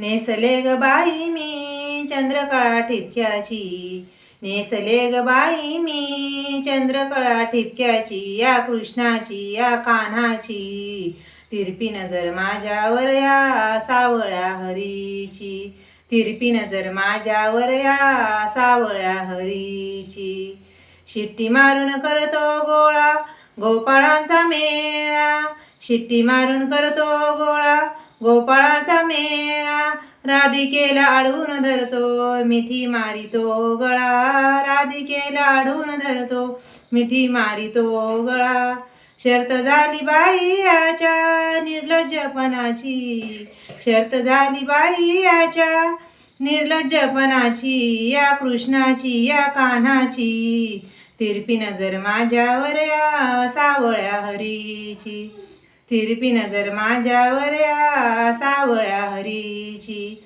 नेसले ग बाई मी चंद्रकळा ठिपक्याची. नेसले ग बाई मी चंद्रकळा ठिपक्याची या कृष्णाची या कान्हाची. तिरपी नजर माझ्यावर या सावळ्या हरीची. तिरपी नजर माझ्यावर या सावळ्या हरीची. शिट्टी मारून करतो गोळा गोपाळांचा मेळा. शिट्टी मारून करतो गोळा गोपाळाचा मेळा राधिकेला अडवून धरतो मिठी मारितो गळा. राधिकेला अडवून धरतो मिठी मारितो गळा. शर्त झाली बाई याच्या निर्लज्जपणाची. शर्त झाली बाई याच्या निर्लज्जपणाची या कृष्णाची या कान्हाची. तिरपी नजर माझ्यावर या सावळ्या हरीची. तिरपी नजर माझ्यावर या सावळ्या हरीची.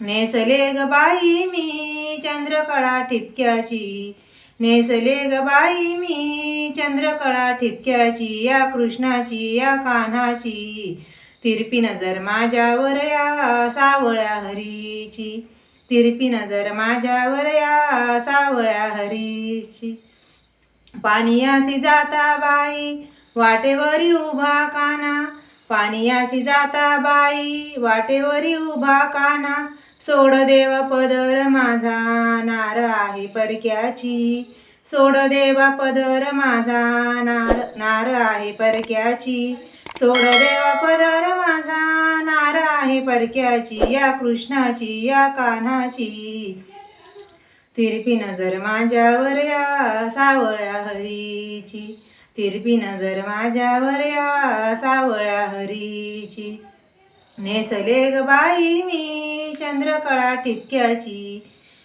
नेसले ग बाई मी चंद्रकळा ठिपक्याची. नेसले ग बाई मी चंद्रकळा ठिपक्याची या कृष्णाची या कान्हाची. तिरपी नजर माझ्यावर या सावळ्या हरीची. तिरपी नजर माझ्यावर या सावळ्या हरीची. पानियासी जाता बाई वाटेवरी उभा काना पानियासी जाता बाई. वाटेवरी उभा काना सोड देवा पदर माझा नार आहे परक्याची. सोड देवा पदर माझा नार नार आहे परक्याची. सोड देवा पदर माझा नार आहे परक्याची या कृष्णाची या कान्हाची. तिरपी नजर माझ्यावर या सावळ्या हरीची. तिरपी नजर माझ्यावर या सावळ्या हरीची. नेसले ग बाई मी चंद्रकळा ठिपक्याची.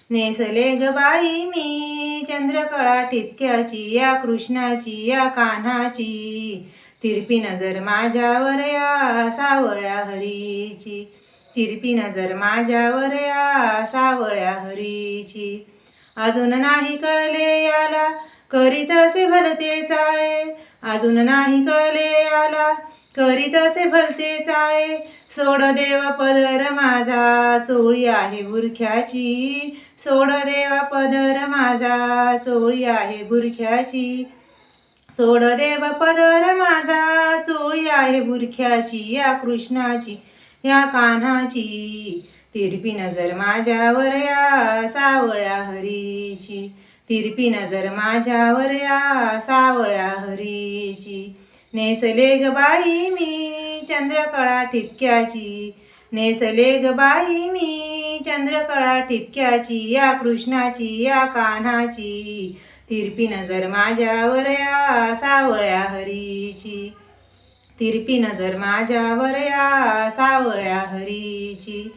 नेसले ग बाई मी चंद्रकळा ठिपक्याची या कृष्णाची या कान्हाची. तिरपी नजर माझ्यावर या सावळ्या हरीची. तिरपी नजर माझ्यावर या सावळ्या हरीची. अजून नाही कळले याला करीत असे भलते चाळे. अजून नाही कळले आला. करीत असे भलते चाळे. सोड देव पदर माझा. चोळी आहे बुरख्याची. सोड देवा पदर माझा. चोळी आहे बुरख्याची. सोड देव पदर माझा. चोळी आहे बुरख्याची. या कृष्णाची या कान्हाची. तिरपी नजर माझ्यावर या सावळ्या हरीची. तिरपी नजर माझ्यावर या सावळ्या हरीची. नेसले ग बाई मी चंद्रकळा ठिपक्याची. नेसले ग बाई मी चंद्रकळा ठिपक्याची या कृष्णाची या कान्हाची. तिरपी नजर माझ्यावर या सावळ्या हरीची. तिरपी नजर माझ्यावर या सावळ्या हरीची.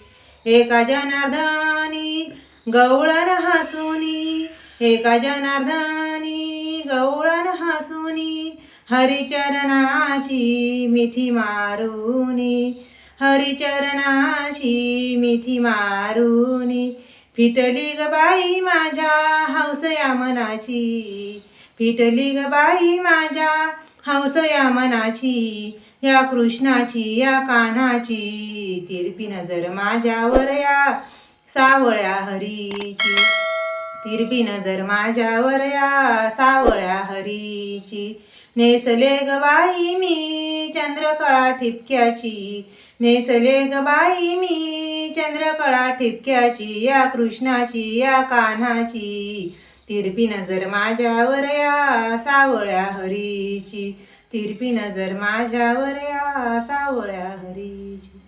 एका जनार्दनी गवळण हसुनी एका जनार्दनी गवळण हसुनी हरिचरणाशी मिठी मारुनी हरिचरणाशी मिठी मारुनी फिटली ग बाई माझ्या हौसया मनाची फिटली ग बाई माझ्या हौसया मनाची या कृष्णाची या कान्हाची तिरपी नजर माझ्यावर या सावळ्या हरीची. तिरपी नजर माझ्यावर या सावळ्या हरीची. नेसले ग बाई मी चंद्रकळा ठिपक्याची. नेसले ग बाई मी चंद्रकळा ठिपक्याची या कृष्णाची या कान्हाची. तिरपी नजर माझ्यावर या सावळ्या हरीची. तिरपी नजर माझ्यावर या सावळ्या हरीची.